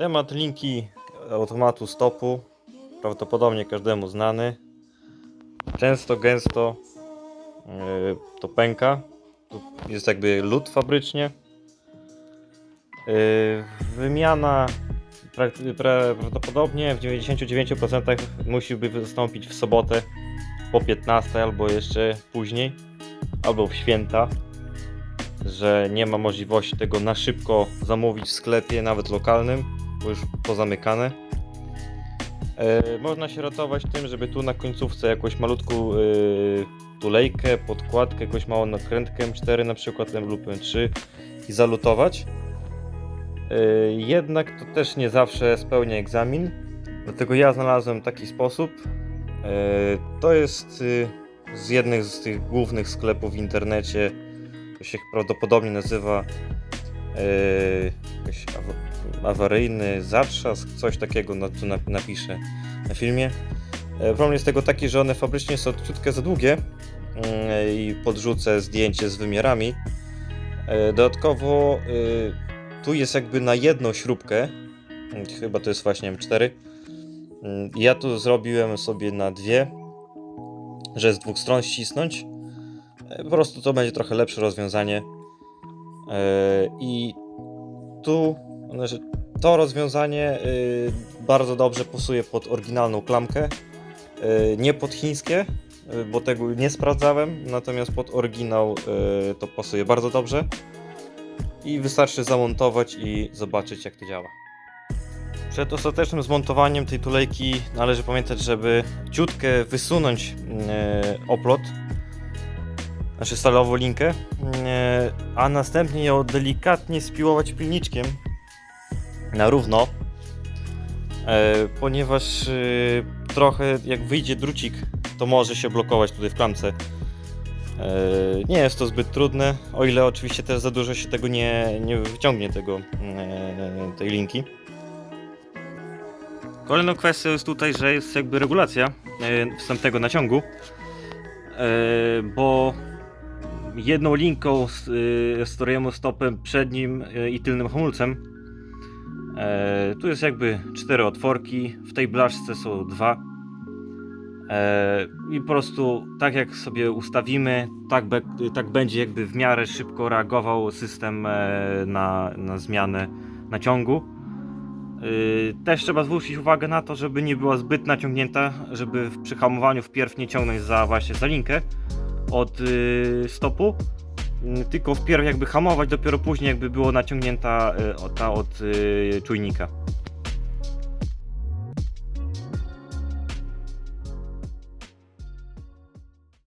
Temat linki automatu stopu prawdopodobnie każdemu znany. Często, gęsto yy, to pęka. Jest jakby lód fabrycznie. Yy, wymiana prawdopodobnie w 99% musi wystąpić w sobotę po 15 albo jeszcze później, albo w święta, że nie ma możliwości tego na szybko zamówić w sklepie, nawet lokalnym, bo już pozamykane. E, można się ratować tym, żeby tu na końcówce jakąś malutką e, tulejkę, podkładkę, jakąś małą nakrętkę M4 na przykład lub M3 i zalutować. E, jednak to też nie zawsze spełnia egzamin, dlatego ja znalazłem taki sposób. To jest e, z jednych z tych głównych sklepów w internecie, to się prawdopodobnie nazywa awaryjny zatrzask, coś takiego tu nap- napiszę na filmie. E, Problem jest tego taki, że one fabrycznie są ciutkę za długie mm, i podrzucę zdjęcie z wymiarami. E, Dodatkowo e, tu jest jakby na jedną śrubkę, mm, chyba to jest właśnie M4. Mm, Ja tu zrobiłem sobie na dwie, że z dwóch stron ścisnąć. Po prostu to będzie trochę lepsze rozwiązanie. I tu znaczy, to rozwiązanie y, bardzo dobrze pasuje pod oryginalną klamkę. Y, nie pod chińskie, y, bo tego nie sprawdzałem, natomiast pod oryginał to pasuje bardzo dobrze. I wystarczy zamontować i zobaczyć jak to działa. Przed ostatecznym zmontowaniem tej tulejki należy pamiętać, żeby ciutkę wysunąć oplot, znaczy stalową linkę, a następnie ją delikatnie spiłować pilniczkiem na równo, e, ponieważ e, trochę jak wyjdzie drucik, to może się blokować tutaj w klamce. E, Nie jest to zbyt trudne, o ile oczywiście też za dużo się tego nie, nie wyciągnie tego, tej linki. Kolejną kwestią jest tutaj, że jest jakby regulacja wstępnego naciągu, bo jedną linką sterujemy stopem przednim i tylnym hamulcem. E, tu jest jakby cztery otworki, w tej blaszce są dwa. E, I po prostu tak jak sobie ustawimy, tak, be, tak będzie jakby w miarę szybko reagował system e, na, na zmianę naciągu. Y, Też trzeba zwrócić uwagę na to, żeby nie była zbyt naciągnięta, żeby przy hamowaniu wpierw nie ciągnąć za właśnie za linkę od y, stopu, tylko wpierw jakby hamować, dopiero później jakby było naciągnięta o- ta od y, czujnika.